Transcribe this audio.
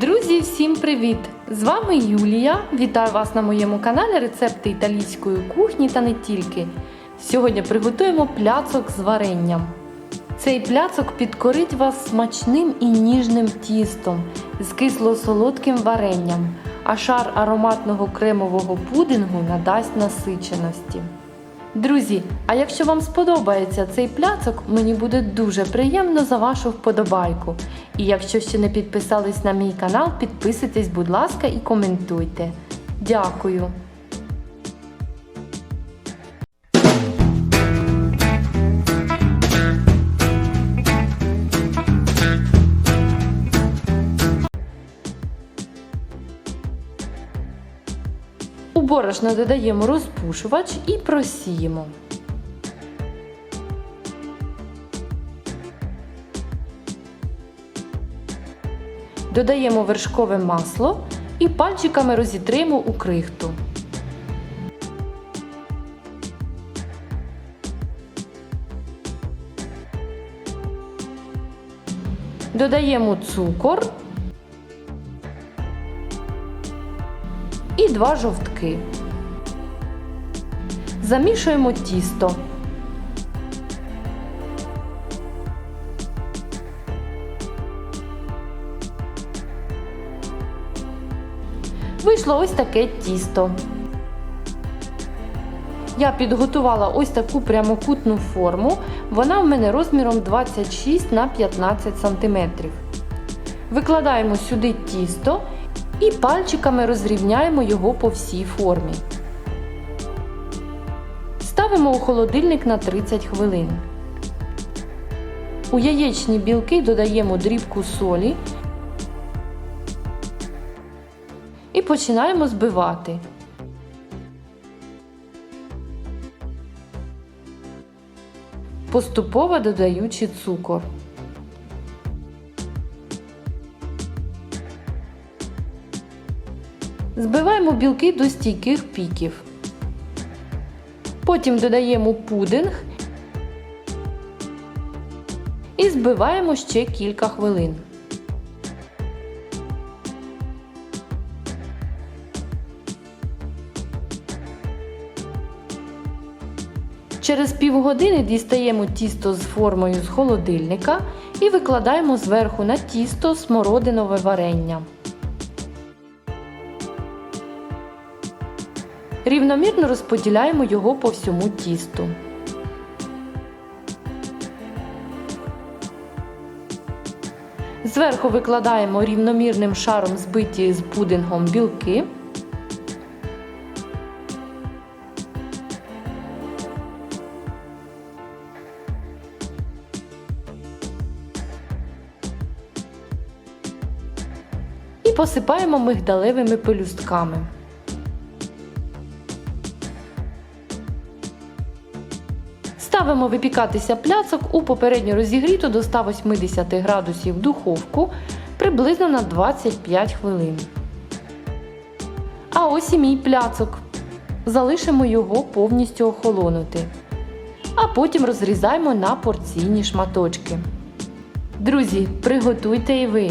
Друзі, всім привіт! З вами Юлія. Вітаю вас на моєму каналі Рецепти італійської кухні та не тільки. Сьогодні приготуємо пляцок з варенням. Цей пляцок підкорить вас смачним і ніжним тістом з кисло-солодким варенням, а шар ароматного кремового пудингу надасть насиченості. Друзі, а якщо вам сподобається цей пляцок, мені буде дуже приємно за вашу вподобайку. І якщо ще не підписались на мій канал, підписуйтесь, будь ласка, і коментуйте. Дякую! У борошно додаємо розпушувач і просіємо. Додаємо вершкове масло і пальчиками розітримо у крихту. Додаємо цукор і два жовтки. Замішуємо тісто. Вийшло ось таке тісто. Я підготувала ось таку прямокутну форму. Вона в мене розміром 26 на 15 см. Викладаємо сюди тісто і пальчиками розрівняємо його по всій формі. Ставимо у холодильник на 30 хвилин. У яєчні білки додаємо дрібку солі і починаємо збивати. Поступово додаючи цукор. Збиваємо білки до стійких піків. Потім додаємо пудинг і збиваємо ще кілька хвилин. Через півгодини дістаємо тісто з формою з холодильника і викладаємо зверху на тісто смородинове варення. Рівномірно розподіляємо його по всьому тісту. Зверху викладаємо рівномірним шаром збиті з пудингом білки. І посипаємо мигдалевими пелюстками. Ставимо випікатися пляцок у попередньо розігріту до 180 градусів духовку приблизно на 25 хвилин. А ось і мій пляцок. Залишимо його повністю охолонути. А потім розрізаємо на порційні шматочки. Друзі, приготуйте і ви.